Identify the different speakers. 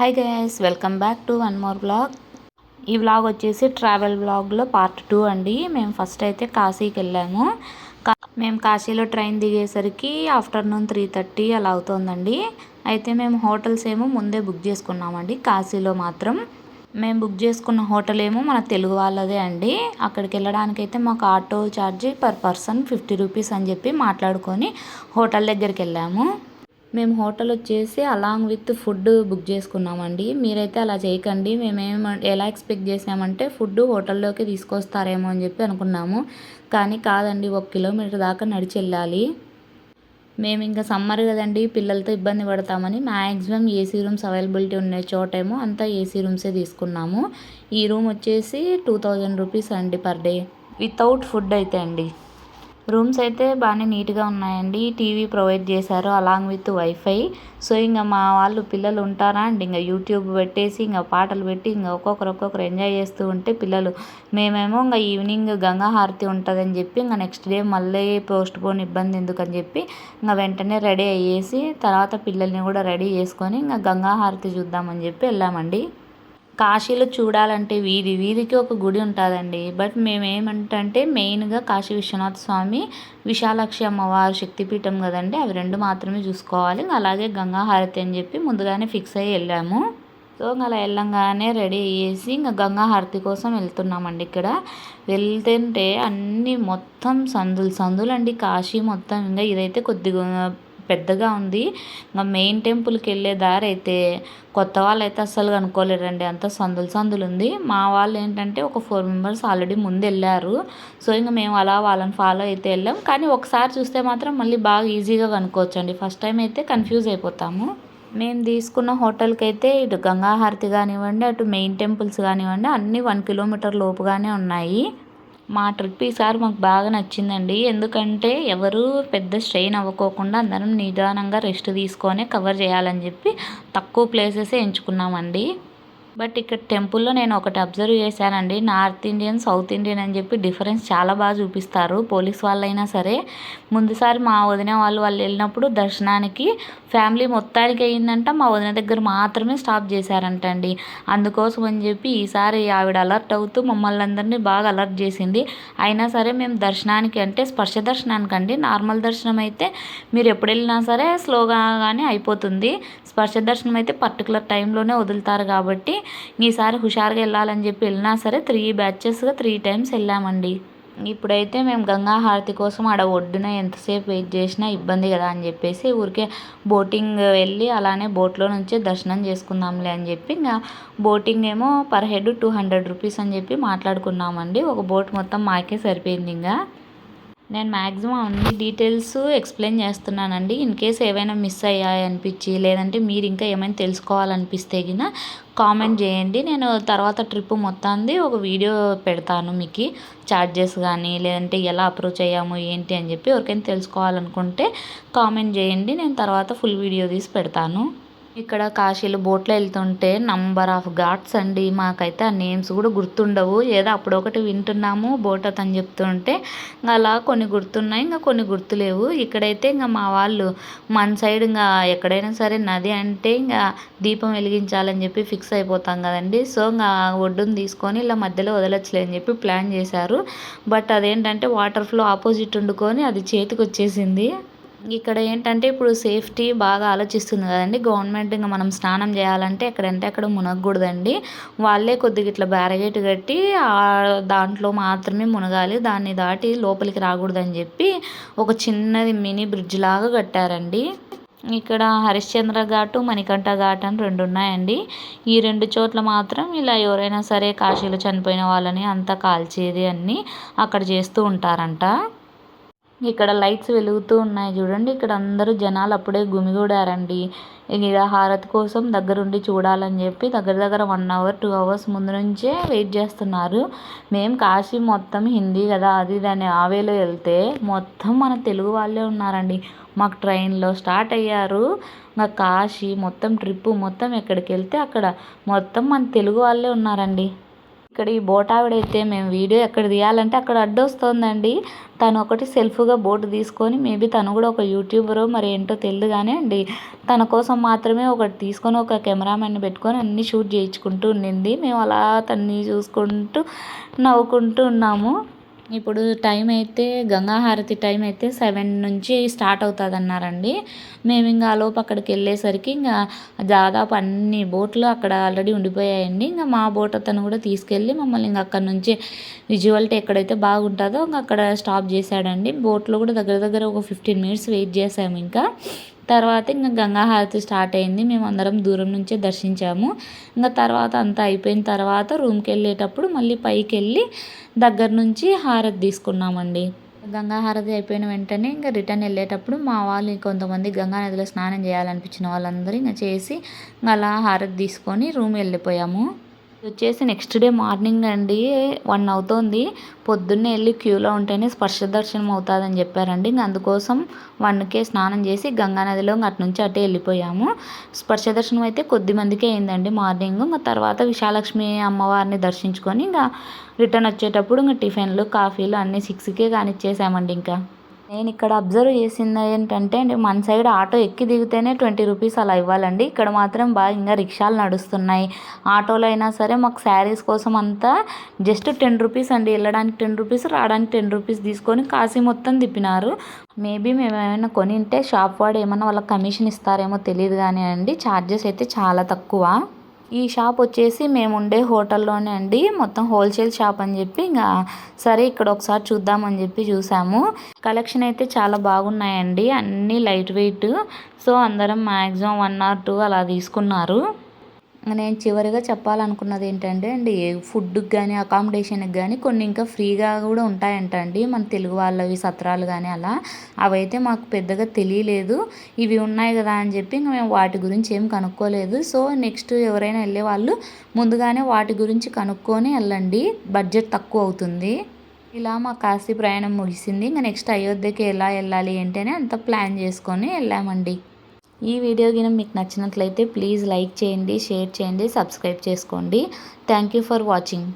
Speaker 1: Hi guys welcome back to one more blog ఈ blog వచ్చేసి travel బ్లాగ్లో part two అండి. మేము ఫస్ట్ అయితే కాశీకి వెళ్ళాము. మేము కాశీలో ట్రైన్ దిగేసరికి ఆఫ్టర్నూన్ త్రీ థర్టీ అలా అవుతుందండి. అయితే మేము హోటల్స్ ఏమో ముందే బుక్ చేసుకున్నామండి కాశీలో మాత్రం. మేము బుక్ చేసుకున్న హోటల్ ఏమో మన తెలుగు వాళ్ళదే అండి. అక్కడికి వెళ్ళడానికి అయితే మాకు ఆటో ఛార్జీ పర్ పర్సన్ ఫిఫ్టీ రూపీస్ అని చెప్పి మాట్లాడుకొని హోటల్ దగ్గరికి వెళ్ళాము. మేము హోటల్ వచ్చేసి అలాంగ్ విత్ ఫుడ్ బుక్ చేసుకున్నామండి. మీరైతే అలా చేయకండి. మేమేమ ఎలా ఎక్స్పెక్ట్ చేసామంటే ఫుడ్ హోటల్లోకి తీసుకొస్తారేమో అని చెప్పి అనుకున్నాము. కానీ కాదండి ఒక కిలోమీటర్ దాకా నడిచి వెళ్ళాలి. మేము ఇంకా సమ్మర్ కదండి పిల్లలతో ఇబ్బంది పడతామని మ్యాక్సిమం ఏసీ రూమ్స్ అవైలబిలిటీ ఉన్న చోటేమో అంతా ఏసీ రూమ్సే తీసుకున్నాము. ఈ రూమ్ వచ్చేసి టూ థౌజండ్ రూపీస్ అండి పర్ డే. వితౌట్ ఫుడ్ అయితే అండి. రూమ్స్ అయితే బాగానే నీట్గా ఉన్నాయండి. టీవీ ప్రొవైడ్ చేశారు అలాంగ్ విత్ వైఫై. సో ఇంకా మా వాళ్ళు పిల్లలు ఉంటారా అండి? ఇంకా యూట్యూబ్ పెట్టేసి ఇంకా పాటలు పెట్టి ఇంకా ఒక్కొక్కరు ఒక్కొక్కరు ఎంజాయ్ చేస్తూ ఉంటే పిల్లలు. మేమేమో ఇంకా ఈవినింగ్ గంగా హారతి ఉంటుందని చెప్పి ఇంకా నెక్స్ట్ డే మళ్ళీ పోస్ట్ పోన్ ఇబ్బంది ఎందుకని చెప్పి ఇంకా వెంటనే రెడీ అయ్యేసి తర్వాత పిల్లల్ని కూడా రెడీ చేసుకొని ఇంకా గంగా హారతి చూద్దామని చెప్పి వెళ్ళామండి. కాశీలో చూడాలంటే వీధి వీధికి ఒక గుడి ఉంటుందండి. బట్ మేమేమంటే మెయిన్గా కాశీ విశ్వనాథ స్వామి విశాలాక్షి అమ్మవారు శక్తిపీఠం కదండి అవి రెండు మాత్రమే చూసుకోవాలి. అలాగే గంగా హారతి అని చెప్పి ముందుగానే ఫిక్స్ అయ్యి వెళ్ళాము. సో అలా వెళ్ళంగానే రెడీ అయ్యేసి ఇంకా గంగా హారతి కోసం వెళ్తున్నామండి ఇక్కడ. వెళ్తుంటే అన్నీ మొత్తం సందులు సందులు అండి కాశీ మొత్తం. ఇంకా ఇదైతే కొద్దిగా పెద్దగా ఉంది. ఇంకా మెయిన్ టెంపుల్కి వెళ్ళే దారి అయితే కొత్త వాళ్ళు అయితే అస్సలు కనుక్కోలేరండి. అంత సందులు సందులు ఉంది. మా వాళ్ళు ఏంటంటే ఒక ఫోర్ మెంబర్స్ ఆల్రెడీ ముందు వెళ్ళారు. సో ఇంకా మేము అలా వాళ్ళని ఫాలో అయితే వెళ్ళాం. కానీ ఒకసారి చూస్తే మాత్రం మళ్ళీ బాగా ఈజీగా కనుక్కోవచ్చండి. ఫస్ట్ టైం అయితే కన్ఫ్యూజ్ అయిపోతాము. మేము తీసుకున్న హోటల్కి అయితే ఇటు గంగాహారతి కానివ్వండి అటు మెయిన్ టెంపుల్స్ కానివ్వండి అన్నీ వన్ కిలోమీటర్ లోపుగానే ఉన్నాయి. మా ట్రిప్ ఈసారి మాకు బాగా నచ్చిందండి. ఎందుకంటే ఎవరు పెద్ద స్ట్రెయిన్ అవ్వకోకుండా అందరం నిదానంగా రెస్ట్ తీసుకొని కవర్ చేయాలని చెప్పి తక్కువ ప్లేసెస్ ఎంచుకున్నామండి. బట్ ఇక్కడ టెంపుల్లో నేను ఒకటి అబ్జర్వ్ చేశానండి. నార్త్ ఇండియన్ సౌత్ ఇండియన్ అని చెప్పి డిఫరెన్స్ చాలా బాగా చూపిస్తారు. పోలీస్ వాళ్ళైనా సరే ముందుసారి మా వదిన వాళ్ళు వాళ్ళు వెళ్ళినప్పుడు దర్శనానికి ఫ్యామిలీ మొత్తానికి అయ్యిందంట. మా వదిన దగ్గర మాత్రమే స్టాప్ చేశారంటండి. అందుకోసం అని చెప్పి ఈసారి ఆవిడ అలర్ట్ అవుతూ మమ్మల్ని అందరినీ బాగా అలర్ట్ చేసింది. అయినా సరే మేము దర్శనానికి అంటే స్పర్శ దర్శనానికి అండి. నార్మల్ దర్శనం అయితే మీరు ఎప్పుడు వెళ్ళినా సరే స్లోగా కానీ అయిపోతుంది. స్పర్శ దర్శనం అయితే పర్టికులర్ టైంలోనే వదులుతారు కాబట్టి ఈసారి హుషారుగా వెళ్ళాలని చెప్పి వెళ్ళినా సరే త్రీ బ్యాచెస్గా త్రీ టైమ్స్ వెళ్ళామండి. ఇప్పుడైతే మేము గంగా హారతి కోసం ఆడ ఒడ్డున ఎంతసేపు వెయిట్ చేసినా ఇబ్బంది కదా అని చెప్పేసి ఊరికే బోటింగ్ వెళ్ళి అలానే బోట్లో నుంచే దర్శనం చేసుకుందాంలే అని చెప్పి ఇంకా బోటింగ్ ఏమో per head two hundred rupees అని చెప్పి మాట్లాడుకున్నామండి. ఒక బోట్ మొత్తం మాకే సరిపోయింది ఇంకా. నేను మ్యాక్సిమం అన్ని డీటెయిల్స్ ఎక్స్ప్లెయిన్ చేస్తున్నానండి. ఇన్ కేస్ ఏవైనా మిస్ అయ్యాయి అనిపించి లేదంటే మీరు ఇంకా ఏమైనా తెలుసుకోవాలనిపిస్తే గిన కామెంట్ చేయండి. నేను తర్వాత ట్రిప్ మొత్తాన్ని ఒక వీడియో పెడతాను మీకు. ఛార్జెస్ కానీ లేదంటే ఎలా అప్రోచ్ అయ్యాము ఏంటి అని చెప్పి ఎవరికైనా తెలుసుకోవాలనుకుంటే కామెంట్ చేయండి. నేను తర్వాత ఫుల్ వీడియో తీసి పెడతాను. ఇక్కడ కాశీలో బోట్లో వెళ్తుంటే నంబర్ ఆఫ్ ఘాట్స్ అండి. మాకైతే ఆ నేమ్స్ కూడా గుర్తుండవు. ఏదో అప్పుడొకటి వింటున్నాము బోట్ అతను చెప్తుంటే అలా కొన్ని గుర్తున్నాయి ఇంకా కొన్ని గుర్తులేవు. ఇక్కడైతే ఇంకా మా వాళ్ళు మన సైడ్ ఇంకా ఎక్కడైనా సరే నది అంటే ఇంకా దీపం వెలిగించాలని చెప్పి ఫిక్స్ అయిపోతాం కదండి. సో ఇంకా ఒడ్డును తీసుకొని ఇలా మధ్యలో వదలొచ్చులే అని చెప్పి ప్లాన్ చేశారు. బట్ అదేంటంటే వాటర్ ఫ్లో ఆపోజిట్ వండుకొని అది చేతికి వచ్చేసింది ఇక్కడ ఏంటంటే ఇప్పుడు సేఫ్టీ బాగా ఆలోచిస్తుంది కదండి. గవర్నమెంట్ ఇంకా మనం స్నానం చేయాలంటే ఎక్కడంటే అక్కడ మునగకూడదండి. వాళ్ళే కొద్దిగా ఇట్లా బ్యారగేట్ కట్టి దాంట్లో మాత్రమే మునగాలి. దాన్ని దాటి లోపలికి రాకూడదని చెప్పి ఒక చిన్నది మినీ బ్రిడ్జ్ లాగా కట్టారండి. ఇక్కడ హరిశ్చంద్ర ఘాటు మణికంఠ ఘాట్ అని రెండు ఉన్నాయండి. ఈ రెండు చోట్ల మాత్రం ఇలా ఎవరైనా సరే కాశీలో చనిపోయిన వాళ్ళని అంతా కాల్చేది అన్నీ అక్కడ చేస్తూ ఉంటారంట. ఇక్కడ లైట్స్ వెలుగుతూ ఉన్నాయి చూడండి. ఇక్కడ అందరూ జనాలు అప్పుడే గుమిగూడారండి. ఇక్కడ హారతి కోసం దగ్గరుండి చూడాలని చెప్పి దగ్గర దగ్గర వన్ అవర్ టూ అవర్స్ ముందు నుంచే వెయిట్ చేస్తున్నారు. మేము కాశీ మొత్తం హిందీ కదా అది దాని ఆవేలో వెళ్తే మొత్తం మన తెలుగు వాళ్ళే ఉన్నారండి. మాకు ట్రైన్లో స్టార్ట్ అయ్యారు. ఇంకా కాశీ మొత్తం ట్రిప్పు మొత్తం ఎక్కడికి వెళ్తే అక్కడ మొత్తం మన తెలుగు వాళ్ళే ఉన్నారండి. ఇక్కడ ఈ బోటావిడైతే మేము వీడియో ఎక్కడ తీయాలంటే అక్కడ అడ్డొస్తోందండి. తను ఒకటి సెల్ఫ్గా బోటు తీసుకొని మేబీ తను కూడా ఒక యూట్యూబరు మరి ఏంటో తెలియదు కానీ అండి. తన కోసం మాత్రమే ఒకటి తీసుకొని ఒక కెమెరామెన్ పెట్టుకొని అన్నీ షూట్ చేయించుకుంటూ ఉండింది. మేము అలా తన్ని చూసుకుంటూ నవ్వుకుంటూ ఉన్నాము. ఇప్పుడు టైం అయితే గంగాహారతి టైం అయితే సెవెన్ నుంచి స్టార్ట్ అవుతుంది అన్నారండి మేము ఇంకా ఆలోపు అక్కడికి వెళ్ళేసరికి ఇంకా దాదాపు అన్ని బోట్లు అక్కడ ఆల్రెడీ ఉండిపోయాయండి. ఇంకా మా బోట్ అతను కూడా తీసుకెళ్ళి మమ్మల్ని ఇంకా అక్కడ నుంచి విజువల్టీ ఎక్కడైతే బాగుంటుందో ఇంకా అక్కడ స్టాప్ చేశాడండి. బోట్లో కూడా దగ్గర దగ్గర ఒక ఫిఫ్టీన్ మినిట్స్ వెయిట్ చేసాము ఇంకా. తర్వాత ఇంకా గంగా హారతి స్టార్ట్ అయింది. మేము అందరం దూరం నుంచే దర్శించాము. ఇంకా తర్వాత అంతా అయిపోయిన తర్వాత రూమ్కి వెళ్ళేటప్పుడు మళ్ళీ పైకి వెళ్ళి దగ్గర నుంచి హారతి తీసుకున్నామండి. గంగాహారతి అయిపోయిన వెంటనే ఇంకా రిటర్న్ వెళ్ళేటప్పుడు మా వాళ్ళు కొంతమంది గంగా నదిలో స్నానం చేయాలనిపించిన వాళ్ళందరూ ఇంకా చేసి అలా హారతి తీసుకొని రూమ్ వెళ్ళిపోయాము. వచ్చేసి నెక్స్ట్ డే మార్నింగ్ అండి వన్ అవుతుంది. పొద్దున్నే వెళ్ళి క్యూలో ఉంటేనే స్పర్శ దర్శనం అవుతుందని చెప్పారండి. ఇంక అందుకోసం వన్కే స్నానం చేసి గంగా నదిలో అటు నుంచి అటే వెళ్ళిపోయాము. స్పర్శ దర్శనం అయితే కొద్ది మందికే అయిందండి మార్నింగ్. ఇంకా తర్వాత విశాలక్ష్మి అమ్మవారిని దర్శించుకొని ఇంకా రిటర్న్ వచ్చేటప్పుడు ఇంకా టిఫిన్లు కాఫీలు అన్నీ సిక్స్కే కానిచ్చేసామండి ఇంకా. నేను ఇక్కడ అబ్జర్వ్ చేసింది ఏంటంటే మన సైడ్ ఆటో ఎక్కి దిగితేనే ట్వంటీ రూపీస్ అలా ఇవ్వాలండి. ఇక్కడ మాత్రం బాగా ఇంకా రిక్షాలు నడుస్తున్నాయి. ఆటోలో అయినా సరే మాకు శారీస్ కోసం అంతా జస్ట్ టెన్ రూపీస్ అండి. వెళ్ళడానికి టెన్ రూపీస్ రావడానికి టెన్ రూపీస్ తీసుకొని కాశీ మొత్తం తిప్పినారు. మేబీ మేము ఏమైనా కొనింటే షాప్ వాడు ఏమైనా వాళ్ళకి కమిషన్ ఇస్తారేమో తెలియదు కానీ అండి ఛార్జెస్ అయితే చాలా తక్కువ. ఈ షాప్ వచ్చేసి మేము ఉండే హోటల్లోనే అండి. మొత్తం హోల్సేల్ షాప్ అని చెప్పి ఇంకా సరే ఇక్కడ ఒకసారి చూద్దామని చెప్పి చూసాము. కలెక్షన్ అయితే చాలా బాగున్నాయండి. అన్నీ లైట్ వెయిట్. సో అందరం మ్యాక్సిమం వన్ ఆర్ టూ అలా తీసుకున్నారు. నేను చివరిగా చెప్పాలనుకున్నది ఏంటంటే అండి ఫుడ్కి కానీ అకామిడేషన్కి కానీ కొన్ని ఇంకా ఫ్రీగా కూడా ఉంటాయంట అండి మన తెలుగు వాళ్ళవి సత్రాలు కానీ అలా. అవైతే మాకు పెద్దగా తెలియలేదు. ఇవి ఉన్నాయి కదా అని చెప్పి ఇంకా మేము వాటి గురించి ఏం కనుక్కోలేదు. సో నెక్స్ట్ ఎవరైనా వెళ్ళే వాళ్ళు ముందుగానే వాటి గురించి కనుక్కొని వెళ్ళండి. బడ్జెట్ తక్కువ అవుతుంది. ఇలా మా కాశీ ప్రయాణం ముగిసింది. ఇంకా నెక్స్ట్ అయోధ్యకి ఎలా వెళ్ళాలి ఏంటనే అంత ప్లాన్ చేసుకొని వెళ్ళామండి. ఈ వీడియో గినం మీకు నచ్చినట్లయితే ప్లీజ్ లైక్ చేయండి షేర్ చేయండి సబ్స్క్రైబ్ చేసుకోండి. Thank you for watching